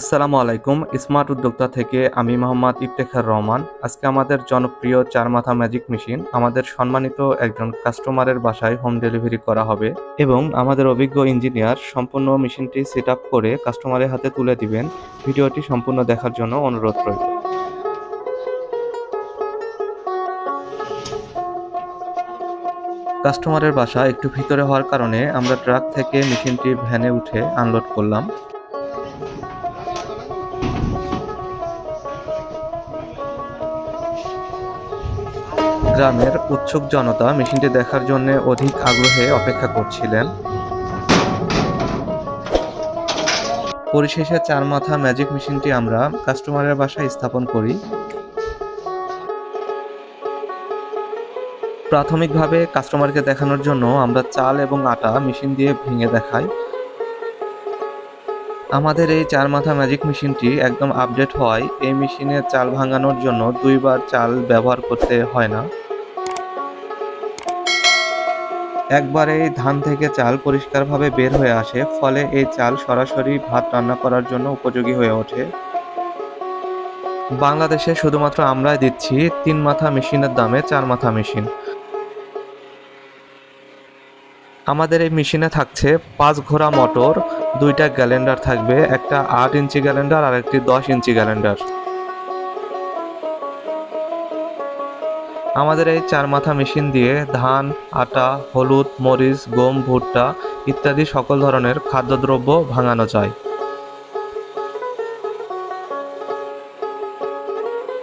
আসসালামু আলাইকুম, স্মার্ট উদ্যোক্তা থেকে আমি মোহাম্মদ ইফতেখার রহমান। আজকে আমাদের জনপ্রিয় চার মাথা ম্যাজিক মেশিন আমাদের সম্মানিত একজন কাস্টমারের বাসায় হোম ডেলিভারি করা হবে এবং আমাদের অভিজ্ঞ ইঞ্জিনিয়ার সম্পূর্ণ মেশিনটি সেট করে কাস্টমারের হাতে তুলে দিবেন। ভিডিওটি সম্পূর্ণ দেখার জন্য অনুরোধ রইল। কাস্টমারের বাসা একটু ভিতরে হওয়ার কারণে আমরা ট্রাক থেকে মেশিনটি ভ্যানে উঠে আনলোড করলাম। গ্রামের উৎসুক জনতা মেশিনটি দেখার জন্য অধিক আগ্রহে অপেক্ষা করছিলেন। পরিশেষে চার মাথা ম্যাজিক মেশিনটি আমরা কাস্টমারের বাসায় স্থাপন করি। প্রাথমিকভাবে কাস্টমারকে দেখানোর জন্য আমরা চাল এবং আটা মেশিন দিয়ে ভেঙে দেখাই। আমাদের এই চার মাথা ম্যাজিক মেশিনটি একদম আপডেট হওয়ায় এই মেশিনে চাল ভাঙানোর জন্য দুইবার চাল ব্যবহার করতে হয় না। একবারেই ধান থেকে চাল পরিষ্কারভাবে বের হয়ে আসে, ফলে এই চাল সরাসরি ভাত রান্না করার জন্য উপযোগী হয়ে ওঠে। বাংলাদেশে শুধুমাত্র আমরাই দিচ্ছি তিন মাথা মেশিনের দামে চার মাথা মেশিন আমাদের এই মেশিনে থাকছে পাঁচ ঘোড়া মোটর, দুইটা গ্যালেন্ডার থাকবে, একটা আট ইঞ্চি গ্যালেন্ডার আর একটি দশ ইঞ্চি গ্যালেন্ডার। আমাদের এই চার মাথা মেশিন দিয়ে ধান, আটা, হলুদ, মরিচ, গম, ভুট্টা ইত্যাদি সকল ধরনের খাদ্যদ্রব্য ভাঙানো যায়।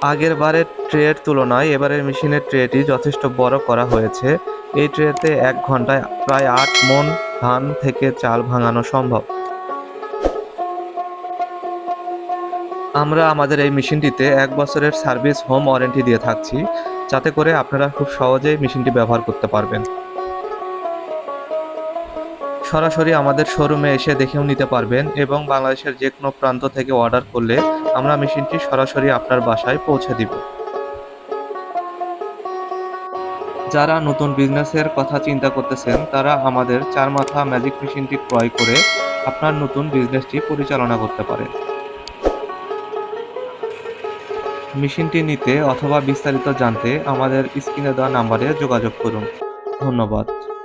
আগের বারের তুলনায় এবারের মেশিনের ট্রেটি যথেষ্ট বড় করা হয়েছে। এই ট্রেতে এক ঘন্টায় প্রায় আট মন ধান থেকে চাল ভাঙানো সম্ভব। আমরা আমাদের এই মেশিনটিতে এক বছরের সার্ভিস হোম ওয়ারেন্টি দিয়ে থাকছি, যাতে করে আপনারা খুব সহজেই মেশিনটি ব্যবহার করতে পারবেন। সরাসরি আমাদের শোরুমে এসে দেখেও নিতে পারবেন এবং বাংলাদেশের যে কোনো প্রান্ত থেকে অর্ডার করলে আমরা মেশিনটি সরাসরি আপনার বাসায় পৌঁছে দিব। যারা নতুন বিজনেসের কথা চিন্তা করতেছেন, তারা আমাদের চার মাথা ম্যাজিক মেশিনটি ক্রয় করে আপনার নতুন বিজনেসটি পরিচালনা করতে পারে। মেশিনটি নিতে অথবা বিস্তারিত জানতে আমাদের স্ক্রিনে দেওয়া নাম্বারে যোগাযোগ করুন। ধন্যবাদ।